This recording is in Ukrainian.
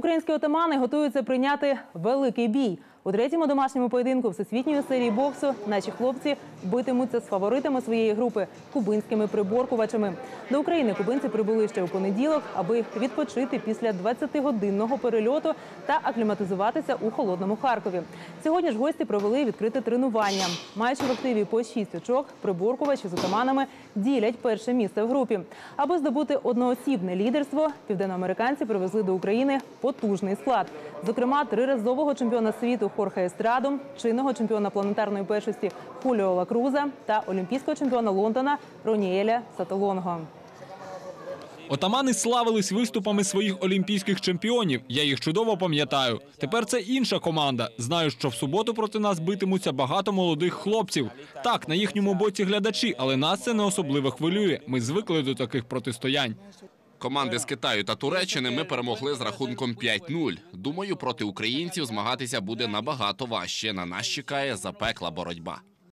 Українські отамани готуються прийняти великий бій. У третьому домашньому поєдинку всесвітньої серії боксу наші хлопці битимуться з фаворитами своєї групи кубинськими приборкувачами. До України кубинці прибули ще у понеділок, аби відпочити після 20-годинного перельоту та акліматизуватися у холодному Харкові. Сьогодні ж гості провели відкрите тренування. Маючи в активі по 6 очок, приборкувачі з отаманами ділять перше місце в групі. Аби здобути одноосібне лідерство, південноамериканці привезли до України потужний склад. Зокрема, триразового чемпіона світу Хорхе Естраду, чинного чемпіона планетарної першості Хуліо Лакруза та олімпійського чемпіона Лондона Роніеля Сатолонго. Отамани славились виступами своїх олімпійських чемпіонів. Я їх чудово пам'ятаю. Тепер це інша команда. Знаю, що в суботу проти нас битимуться багато молодих хлопців. Так, на їхньому боці глядачі, але нас це не особливо хвилює. Ми звикли до таких протистоянь. Команди з Китаю та Туреччини ми перемогли з рахунком 5-0. Думаю, проти українців змагатися буде набагато важче. На нас чекає запекла боротьба.